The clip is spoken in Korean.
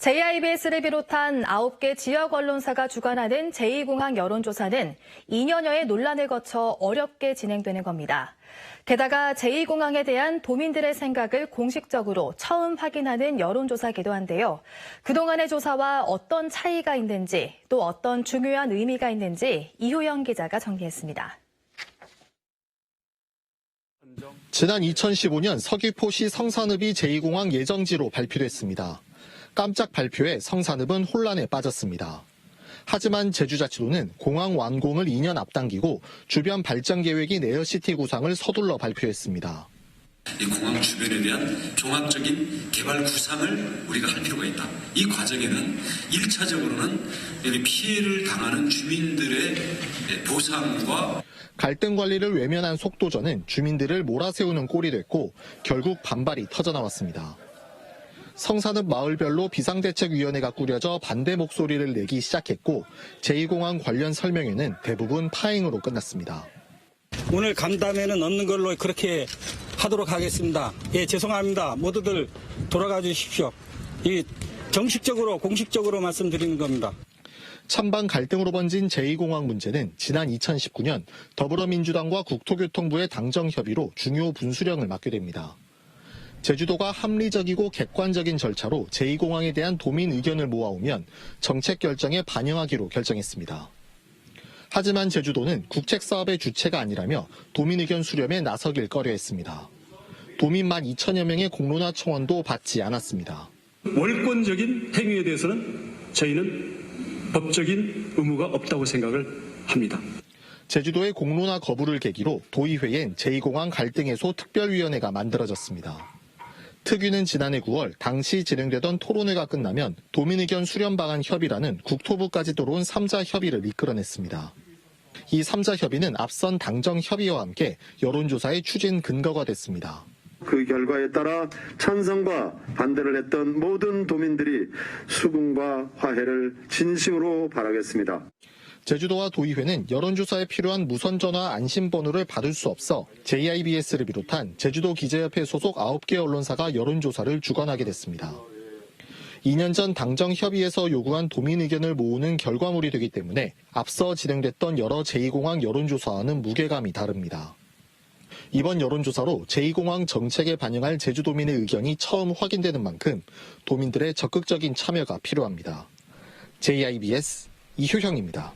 JIBS를 비롯한 9개 지역 언론사가 주관하는 제2공항 여론조사는 2년여의 논란을 거쳐 어렵게 진행되는 겁니다. 게다가 제2공항에 대한 도민들의 생각을 공식적으로 처음 확인하는 여론조사기도 한데요. 그동안의 조사와 어떤 차이가 있는지 또 어떤 중요한 의미가 있는지 이효영 기자가 정리했습니다. 지난 2015년 서귀포시 성산읍이 제2공항 예정지로 발표됐습니다. 깜짝 발표에 성산읍은 혼란에 빠졌습니다. 하지만 제주자치도는 공항 완공을 2년 앞당기고 주변 발전 계획인 에어시티 구상을 서둘러 발표했습니다. 이 공항 주변에 대한 종합적인 개발 구상을 우리가 할 필요가 있다. 이 과정에는 1차적으로는 피해를 당하는 주민들의 보상과 갈등 관리를 외면한 속도전은 주민들을 몰아세우는 꼴이 됐고 결국 반발이 터져나왔습니다. 성산읍 마을별로 비상대책위원회가 꾸려져 반대 목소리를 내기 시작했고 제2공항 관련 설명회는 대부분 파행으로 끝났습니다. 오늘 간담회는 없는 걸로 그렇게 하도록 하겠습니다. 예, 죄송합니다. 모두들 돌아가 주십시오. 이 정식적으로 공식적으로 말씀드리는 겁니다. 찬반 갈등으로 번진 제2공항 문제는 지난 2019년 더불어민주당과 국토교통부의 당정 협의로 중요 분수령을 맡게 됩니다. 제주도가 합리적이고 객관적인 절차로 제2공항에 대한 도민 의견을 모아오면 정책 결정에 반영하기로 결정했습니다. 하지만 제주도는 국책 사업의 주체가 아니라며 도민 의견 수렴에 나서길 꺼려 했습니다. 도민 1만 2천여 명의 공론화 청원도 받지 않았습니다. 월권적인 행위에 대해서는 저희는 법적인 의무가 없다고 생각을 합니다. 제주도의 공론화 거부를 계기로 도의회엔 제2공항 갈등 해소 특별위원회가 만들어졌습니다. 특위는 지난해 9월 당시 진행되던 토론회가 끝나면 도민 의견 수렴 방안 협의라는 국토부까지 들어온 3자 협의를 이끌어냈습니다. 이 3자 협의는 앞선 당정 협의와 함께 여론조사의 추진 근거가 됐습니다. 그 결과에 따라 찬성과 반대를 했던 모든 도민들이 수긍과 화해를 진심으로 바라겠습니다. 제주도와 도의회는 여론조사에 필요한 무선전화 안심번호를 받을 수 없어 JIBS를 비롯한 제주도 기재협회 소속 9개 언론사가 여론조사를 주관하게 됐습니다. 2년 전 당정 협의에서 요구한 도민 의견을 모으는 결과물이 되기 때문에 앞서 진행됐던 여러 제2공항 여론조사와는 무게감이 다릅니다. 이번 여론조사로 제2공항 정책에 반영할 제주도민의 의견이 처음 확인되는 만큼 도민들의 적극적인 참여가 필요합니다. JIBS 이효형입니다.